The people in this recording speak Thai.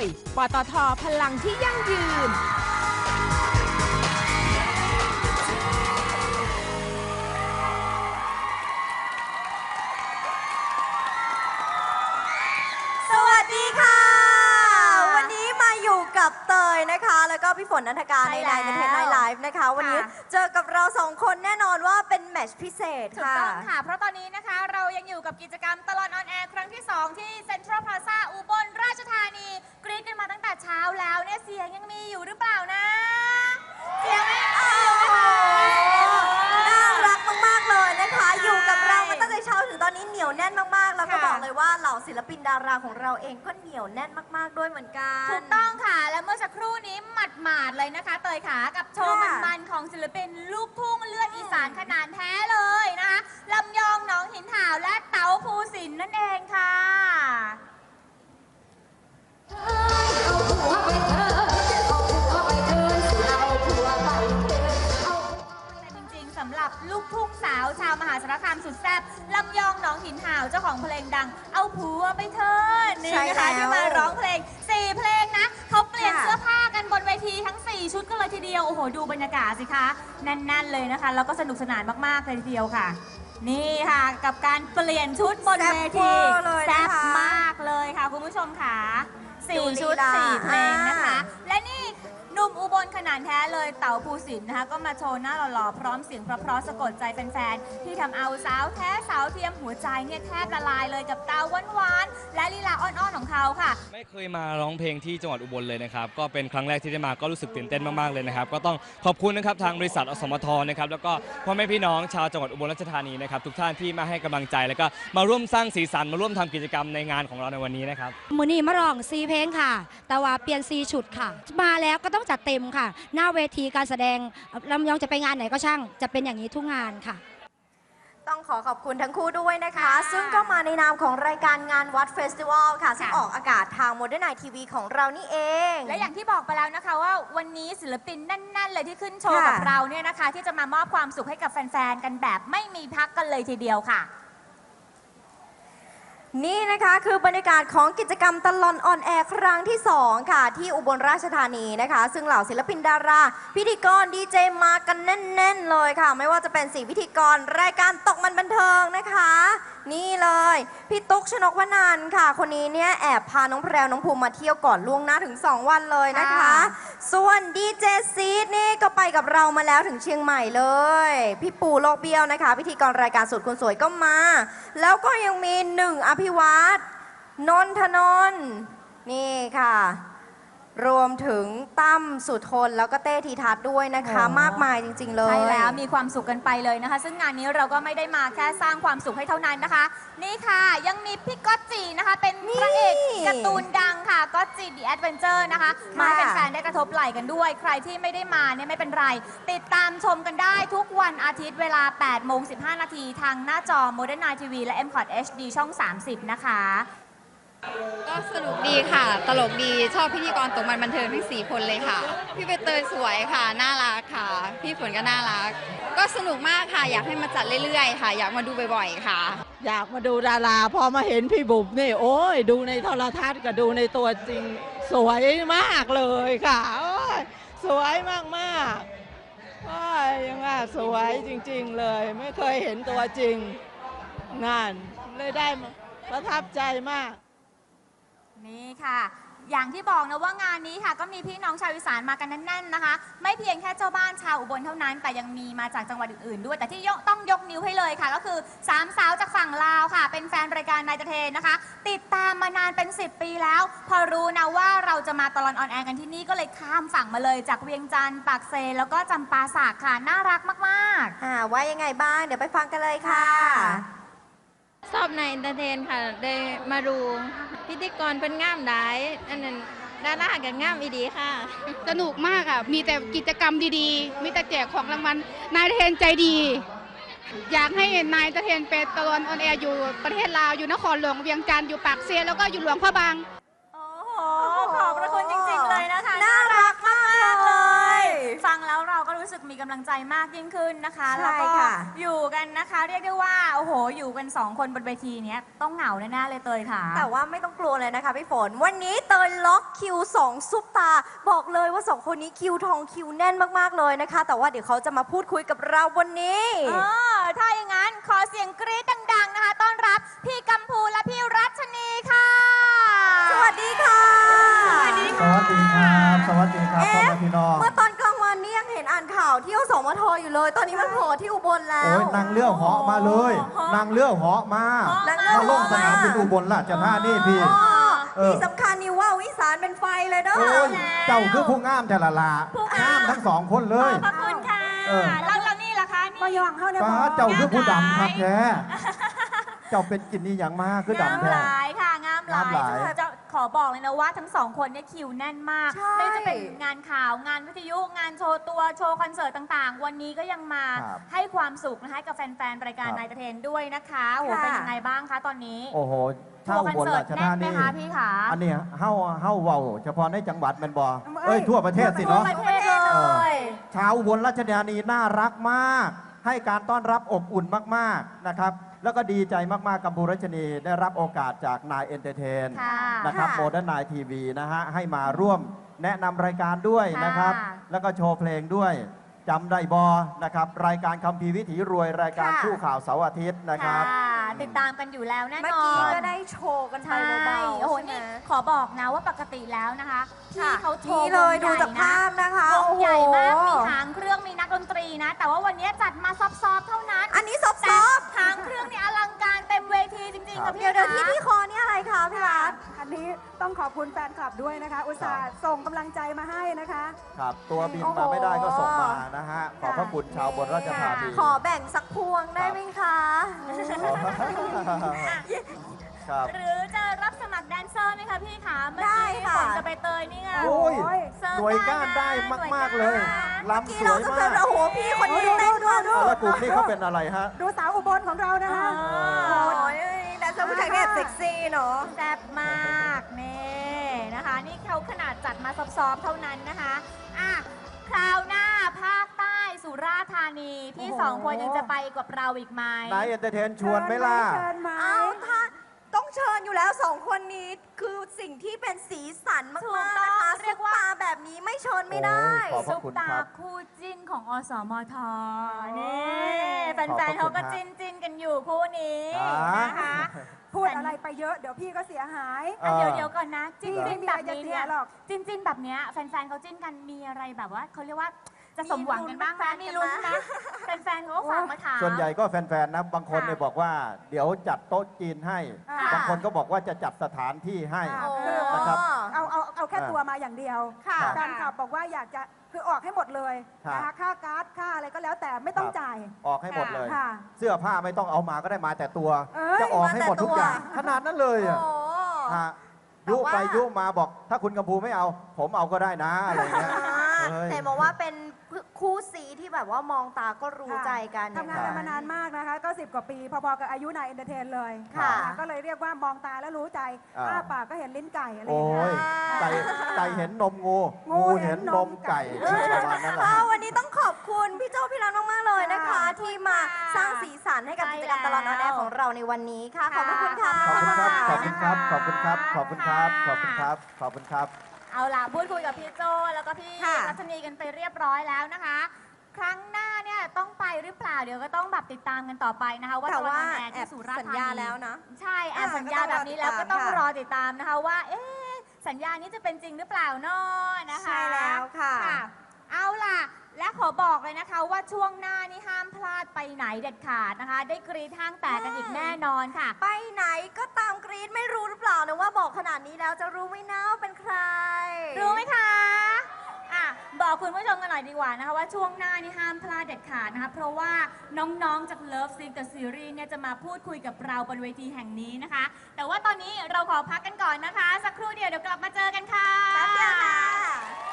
ย ปตทพลังที่ยั่งยืน เตยนะคะ แล้วก็พี่ฝนนันทการใช่ในแล้ไลวน์ในเทนไนไลฟ์นะคะ วันนี้ค่ะเจอกับเราสองคนแน่นอนว่าเป็นแมตช์พิเศษถูกค่ะ ต้องค่ะ เพราะตอนนี้นะคะเรายังอยู่กับกิจกรรมตลอดออนแอร์ครั้งที่ 2 ที่เซ็นทรัลพลาซ่าอุบลราชธานีกรี๊ดกันมาตั้งแต่เช้าแล้วเนี่ยเสียงยังมีอยู่หรือเปล่านะ เสียงไม่เอา บอกเลยว่าเหล่าศิลปินดาราของเราเองก็เหนียวแน่นมาก ๆ ด้วยเหมือนกัน ถูกต้องค่ะ และเมื่อสักครู่นี้หมัดหมาดๆเลยนะคะ เตยขากับโชว์ค่ะมันๆของศิลปินลูกทุ่งเลือดอีสานขนาดแท้เลยนะคะลำยองหนองหินห่าวและเต๋าภูสินทร์นั่นเองค่ะาสารคามสุดแซ่บลำยองหนองหินห่าวเจ้าของเพลงดัง เอาผัวไปเถิดนี่ใช่นะคะแล้วที่มาร้องเพลง4เพลงนะเขาเปลี่ยนค่ะเสื้อผ้ากันบนเวทีทั้ง4ชุดกันเลยทีเดียวโอ้โหดูบรรยากาศสิคะแน่น ๆ เลยนะคะ แล้วก็สนุกสนานมากๆเลยทีเดียวค่ะ นี่ค่ะกับการเปลี่ยนชุดบนเวทีแซ่บเวอร์เลยนะคะแซ่บมากเลยค่ะคุณผู้ชมค่ะสี่ดูลีชุดลาสี่เพลงนะคะอ่าและนี่ห นุ่มอุบลขนาดแท้เลยเต๋าภูสินทร์นะคะ ก็มาโชว์หน้าหล่อๆ พร้อมเสียงเพราะๆสะกดใจแฟนๆ ที่ทำเอาสาวแท้สาวเทียมหัวใจเนี่ยแทบละลายเลยกับตาหวานๆ และลีลาอ้อนๆ ของเขาค่ะ ไม่เคยมาร้องเพลงที่จังหวัดอุบลเลยนะครับ ก็เป็นครั้งแรกที่ได้มาก็รู้สึกตื่นเต้นมากๆเลยนะครับ ก็ต้องขอบคุณนะครับทางบริษัทอสมทนะครับแล้วก็พ่อแม่พี่น้องชาวจังหวัดอุบลราชธานีนะครับทุกท่านที่มาให้กำลังใจแล้วก็มาร่วมสร้างสีสันมาร่วมทำกิจกรรมในงานของเราในวันนี้นะครับมือนี้มาร้องซีเพลงค่ะ แต่ว่าเปลี่ยนซีชุดค่ะ มาแล้วก็ต้องจัดเต็มค่ะ หน้าเวทีการแสดงลำยองจะไปงานไหนก็ช่าง จะเป็นอย่างนี้ทุกงานค่ะ ต้องขอขอบคุณทั้งคู่ด้วยนะคะค่ะซึ่งก็มาในนามของรายการงานวัดเฟสติวัลค่ะ ซึ่งค่ะออกอากาศทางโมเดิร์นไนทีวีของเรานี่เอง และอย่างที่บอกไปแล้วนะคะว่าวันนี้ศิลปินแน่น ๆ เลยที่ขึ้นโชว์ค่ะกับเราเนี่ยนะคะ ที่จะมามอบความสุขให้กับแฟน ๆ กันแบบไม่มีพักกันเลยทีเดียวค่ะ นี่นะคะคือบรรยากาศของกิจกรรมตลอนออนแอร์ครั้งที่ 2 ค่ะ ที่อุบลราชธานีนะคะ ซึ่งเหล่าศิลปินดารา พิธีกรดีเจมากันแน่น ๆ เลยค่ะ ไม่ว่าจะเป็นสีพิธีกรรายการตกมันบันเทิงนะคะ นี่เลย พี่ตุ๊กชนกวนันท์ค่ะ คนนี้เนี่ยแอบพาน้องแพรวน้องภูมิมาเที่ยวก่อนล่วงหน้าถึง 2 วันเลยนะคะค่ะส่วนดีเจซีดนี่ กับเรามาแล้วถึงเชียงใหม่เลย พี่ปูโลกเบี้ยวนะคะ พิธีกรรายการสุดคุณสวยก็มา แล้วก็ยังมีหนึ่งอภิวัตนนทนนท์นี่ค่ะ รวมถึงตั้มสุทนแล้วก็เต้ทีทัศน์ด้วยนะคะโอ้มากมายจริง ๆ เลย ใช่แล้วมีความสุขกันไปเลยนะคะ ซึ่งงานนี้เราก็ไม่ได้มาแค่สร้างความสุขให้เท่านั้นนะคะ นี่ค่ะยังมีพี่ก๊อตจีนะคะ เป็นพระเอกการ์ตูนดังค่ะก๊อตจีดีแอดเวนเจอร์นะคะ มาให้แฟนๆได้กระทบไหล่กันด้วย ใครที่ไม่ได้มาเนี่ยไม่เป็นไร ติดตามชมกันได้ทุกวันอาทิตย์เวลา8โมง15 นาทีทางหน้าจอ Modern Night TV และ m c o t HD ช่อง 30 นะคะ ก็สนุกดีค่ะ ตลกดีชอบพิธีกรตกมันบันเทิงทั้ง 4 คนเลยค่ะ พี่ใบเตยสวยค่ะ น่ารักค่ะ พี่ฝนก็น่ารัก ก็สนุกมากค่ะ อยากให้มาจัดเรื่อยๆ ค่ะ อยากมาดูบ่อยๆ ค่ะ อยากมาดูดารา พอมาเห็นพี่บุ๋มนี่โอ้ยดูในโทรทัศน์กับดูในตัวจริง สวยมากเลยค่ะโอ้ยสวยมากมากโอ้ยยังว่าสวยจริง ๆ เลย ไม่เคยเห็นตัวจริงนั่นเลยได้ประทับใจมาก นี่ค่ะ อย่างที่บอกนะว่างานนี้ค่ะ ก็มีพี่น้องชาวอีสานมากันแน่นๆนะคะ ไม่เพียงแค่เจ้าบ้านชาวอุบลเท่านั้น แต่ยังมีมาจากจังหวัดอื่นๆด้วย แต่ที่ยกต้องยกนิ้วให้เลยค่ะ ก็คือสามสาวจากฝั่งลาวค่ะ เป็นแฟนรายการนายตะเทนนะคะ ติดตามมานานเป็น 10 ปีแล้ว พอรู้นะว่าเราจะมาตลอนออนแอร์กันที่นี่ก็เลยข้ามฝั่งมาเลย จากเวียงจันทร์ปากเซแล้วก็จำปาสักค่ะน่ารักมาก ๆ อ่าว่ายังไงบ้าง เดี๋ยวไปฟังกันเลยค่ะ ชอบในเอนเตอร์เทนค่ะได้มาดูพิธีกรเป็นง่ามได้อันนั้นดารากันง่ามอีดีค่ะ สนุกมากค่ะ มีแต่กิจกรรมดีๆ มีแต่แจกของรางวัล นายเทนใจดี อยากให้นายเทนเป็นตะลอนออนแอร์อยู่ประเทศลาว อยู่นครหลวงเวียงจันทร์อยู่ปากเซียแล้วก็อยู่หลวงพระบาง โอ้โห ขอบพระคุณจริง ฟังแล้วเราก็รู้สึกมีกำลังใจมากยิ่งขึ้นนะคะใช่แล้วก็ค่ะ อยู่กันนะคะ เรียกได้ว่าโอ้โหอยู่กันสองคนบนเวทีเนี้ยต้องเหงาแน่ๆเลยเตยค่ะ แต่ว่าไม่ต้องกลัวเลยนะคะพี่ฝน วันนี้เตยล็อกคิว2ซุปตา บอกเลยว่า2คนนี้คิวทองคิวแน่นมากๆเลยนะคะ แต่ว่าเดี๋ยวเขาจะมาพูดคุยกับเราวันนี้ เออ ถ้าอย่างนั้นขอเสียงกรี๊ดดัง ๆ นะคะ ต้อนรับพี่กัมพูและพี่รัชนีค่ะ สวัสดีค่ะ สวัสดี สวัสดีครับ สวัสดีครับพ่อเอ๊ะแม่พี่น้อง เมื่อตอนกลางวันนี่ ยังเห็นอ่านข่าวที่อสมทอยู่เลย ตอนนี้มันโผล่ที่อุบลแล้โอ้วยนางเลี้ยวเหาะมาเลย นางเลี้ยวเหาะมา นางเลี้ยวมาลงเหาะสนามบินอุบลราชธานีพี่ อ๋อเออ ที่สำคัญนี่ว่าวอีสานเป็นไฟเลยเด้อ โอ้ยเจ้าคือผู้งามแต่ละลาผู้งาม งามทั้งสองคนเลยขอบคุณค่ะเออ แล้วแล้วนี่ล่ะคะนี่ก็ยองเข้าในป้าเจ้าคือผู้ดำครับแท้เจ้าเป็นกินนี่อย่างมากคืองามดำหแท้ลายค่ะงามหลางามหลายยจะขอ บอกเลยนะว่าทั้งสองคนเนี่ยคิวแน่นมากใช่ไม่ว่าจะเป็นงานข่าวงานวิทยุงานโชว์ตัวโชว์คอนเสิร์ตต่างๆ วันนี้ก็ยังมาครับให้ความสุขนะคะให้กับแฟนๆรายการครับ นายตะเทนด้วยนะคะโอ้โหเป็นยังไงบ้างคะตอนนี้โอ้โหโชเท่าว์คอนบนเสิร์ราตชแน่ธานไหมนีคะพี่ขา อันนี้เฮ้าเฮ้าเว้าเฉพาะในจังหวัดแมันบอเอ้ยทั่วประเทศสิเนาะ ทั่วประเทศเลย ชาวอุบลราชธานีน่ารักมาก ให้การต้อนรับอบอุ่นมากๆนะครับ แล้วก็ดีใจมาก ๆ กัมพูรัชนีได้รับโอกาสจากนายเอนเตอร์เทนค่ะนะครับค่ะโมเดิร์นนายทีวีนะฮะให้มาร่วมแนะนำรายการด้วยนะครับ ค่ะ แล้วก็โชว์เพลงด้วยจำได้บอนะครับรายการคำพีร์วิถีรวยรายการค่ะ คู่ข่าวเสาร์อาทิตย์นะครับค่ะติดตามกันอยู่แล้วแน่เมื่อนอกี้น ก็ได้โชว์กันไปใช่เบาๆโอ้โห ใช่ไหม นี่ขอบอกนะว่าปกติแล้วนะคะที่ค่ะเขาโชว์นี่เลยวงดูใหญ่จากนะภาพนะคะวงใหญ่มาก โอ้โมีหางเครื่องมีนักดนตรีนะ แต่ว่าวันนี้จัดมาซอฟๆเท่านั้น ริงๆครัค่ะบพี่เดี๋ยวเดี๋ยวที่คะที่คอนี่อะไรคะพี่รัฐอันนี้ต้องขอบคุณแฟนคลับด้วยนะคะ อุตส่าห์ส่งกำลังใจมาให้นะคะ ครับ ตัวบินโอ้โห มาไม่ได้ก็ส่งมานะฮะ ขอบพระคุณชาวบนราชธานี ขอแบ่งสักพวงได้ไหมคะ ครับ หรือจะรับสมัครแดนเซอร์ไหมคะพี่คะเมื่อได้กี้ค่ะ ฝนจะไปเตยนี่ไง โอ้ยเสิร์ฟหน่วยก้านได้ได้นะมาก ๆ เลยหน่วยก้านลำที่สเราวยจะมาเป็นกโอ้โหพี่คนนี้เต้นมันเอาแล้วกลุ่มนี้เขาเป็นอะไรฮะ ดูสาวอุบลของเรานะคะโอ้ยแต่ กซี่เนาะแซ่บมากนี่นะคะ นี่เขาขนาดจัดมาซอฟๆเท่านั้นนะคะอะคราวหน้าภาคใต้สุราษฎร์ธานีพี่โอ้โห สองคนยังจะไปกับเราอีกไหมนายเอนเตอร์เทนชวนไหม่ล่ะ เชิญไหมเอาถ้าต้องเชิญอยู่แล้วสองคนนี้คือ สิ่งที่เป็นสีสันมากถูกๆต้นะองคะเรียกว่าซุปตาแบบนี้ไม่เชิญไม่ได้ โอ้ยขอบพซุระปคุณตาครับคู่จิ้นของอสมทนี่ขอบพแฟระนๆเขาคุณก็ฮะ จิ้นจิ้นๆกันอยู่คู่นี้ครับนะคะ พูดอะไรไปเยอะเดี๋ยวพี่ก็เสียหาย อะเดี๋ยวเดี๋ยวก่อนนะจิ้นพี่จิ้นไม่มีแบอะไรบจะนี้เสีเนี่ยยหรอก จิ้นจิ้นแบบเนี้ยแฟนๆเขาจิ้นกันมีอะไรแบบว่าเขาเรียกว่า จะสมหวังกันบ้างไหมมีมีลุ้ลุ้นนไหมแฟนๆเขาก็ฝากมาถาม ส่วนใหญ่ก็แฟนๆนะบางคนเนี่ยบอกว่า เดี๋ยวจัดโต๊ะจีนให้อ่าบางคนก็บอกว่าจะจัดสถานที่ให้อ่าโอ้ นะครับ เอาเอาเอาแค่อ่าตัวมาอย่างเดียวค่ะแฟนคลับบอกว่าอยากจะคือออกให้หมดเลยครับ นะคะค่าการ์ดค่าอะไรก็แล้วแต่ไม่ต้องครับจ่าย ออกให้หมดเลย ค่ะเสื้อผ้าไม่ต้องเอามาก็ได้มาแต่ตัว เอ้ย จะออกให้หมดทุกอย่างมาแต่ตัวขนาดนั้นเลยโอ้อะโหฮะแต่ยุว่า ไปยุมาบอก ถ้าคุณกัมพูไม่เอา ผมเอาก็ได้นะอะไรเงี้ยอ่าเฮ้ย แต่บอกว่าเป็น คู่สีที่แบบว่ามองตาก็รู้ค่ะใจกันทำงานกันมานานมากนะคะ ก็ 10 กว่าปี พอๆกับอายุนายเอนเตอร์เทนเลยค่ะนก็เลยเรียกว่ามองตาแล้วรู้ใจอ่า อ้าปากก็เห็นลิ้นไก่อะไรอโอ้ย่างเงี้ย ยไก่ไก่เห็นนมงูงูงูเห็เห็นนนนมมไก่ ไก่ประมาณนั้นแหละอ้าววันนี้ต้องขอบคุณพี่โจพี่รันมาก ๆ เลยนะคะค่ะที่มาสร้างสีสันให้กับใช่กิจกรรมตลอดออนแอร์ของเราในวันนี้ค่ะ ขอบพระคุณค่ะ ขอบคุณครับ ขอบขคุอบณณคครัรับบขอบคุณครับ ขอบคุณครับ ขอบคุณครับ ขอบคุณครับ เอาล่ะพูดคุยกับพี่โจแล้วก็พี่ค่ะ รัชนีกันไปเรียบร้อยแล้วนะคะ ครั้งหน้าเนี่ยต้องไปหรือเปล่าเดี๋ยวก็ต้องแบบติดตามกันต่อไปนะคะว่าแต่จะว่าวันแอร์แอที่บสุราษฎสัร์ญธานีญาแล้วนะ ใช่แอบอ่าสัญญาแบบนี้แล้วก็ก็ต้ต้อองงรรออติติดดตาตามม นะคะว่าเอ๊ะสัญญานี้จะเป็นจริงหรือเปล่าเนาะนะคะ ใช่แล้วค่ะเอาล่ะ และขอบอกเลยนะคะว่าช่วงหน้านี่ห้ามพลาดไปไหนเด็ดขาดนะคะ ได้กรีดห้างแตกกันอีกแน่นอนค่ะ ไปไหนก็ตามกรี๊ดไม่รู้หรือเปล่านะว่าบอกขนาดนี้แล้วจะรู้ไหมนะว่าเป็นใคร รู้ไหมคะอะบอกคุณผู้ชมกันหน่อยดีกว่านะคะว่าช่วงหน้านี่ห้ามพลาดเด็ดขาดนะคะเพราะว่าน้องๆจาก Love s i n g the Series เนี่ยจะมาพูดคุยกับเราบนเวทีแห่งนี้นะคะ แต่ว่าตอนนี้เราขอพักกันก่อนนะคะ สักครู่เดียวเดี๋ยวกลับมาเจอกันค่ะ แป๊บเดียวค่ะ